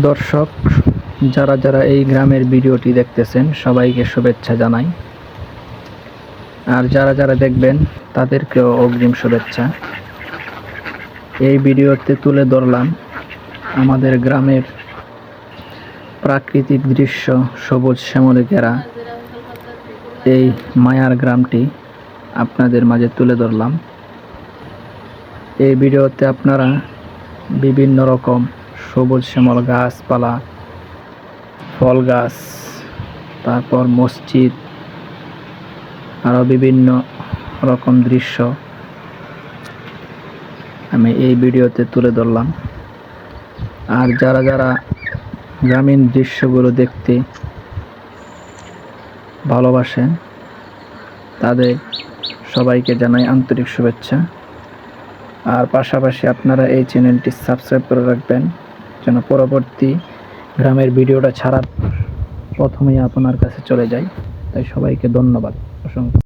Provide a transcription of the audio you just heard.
দর্শক, যারা যারা এই গ্রামের ভিডিওটি দেখতেছেন, সবাইকে শুভেচ্ছা জানাই। আর যারা যারা দেখবেন, তাদেরকেও অগ্রিম শুভেচ্ছা। এই ভিডিওতে তুলে ধরলাম আমাদের গ্রামের প্রাকৃতিক দৃশ্য সবুজ শ্যামলে ঘেরা এই মায়ার গ্রামটি আপনাদের মাঝে তুলে ধরলাম। এই ভিডিওতে আপনারা বিভিন্ন রকম সবুজ শ্যামল গাছপালা, ফল গাছ, তারপর মসজিদ আরও বিভিন্ন রকম দৃশ্য আমি এই ভিডিওতে তুলে ধরলাম। আর যারা যারা গ্রামীণ দৃশ্যগুলো দেখতে ভালোবাসেন, তাদের সবাইকে জানাই আন্তরিক শুভেচ্ছা। আর পাশাপাশি আপনারা এই চ্যানেলটি সাবস্ক্রাইব করে রাখবেন। যেন পরবর্তী গ্রামের ভিডিওটা ছাড়ার প্রথমেই আপনার কাছে চলে যায় তাই সবাইকে ধন্যবাদ। অসংখ্য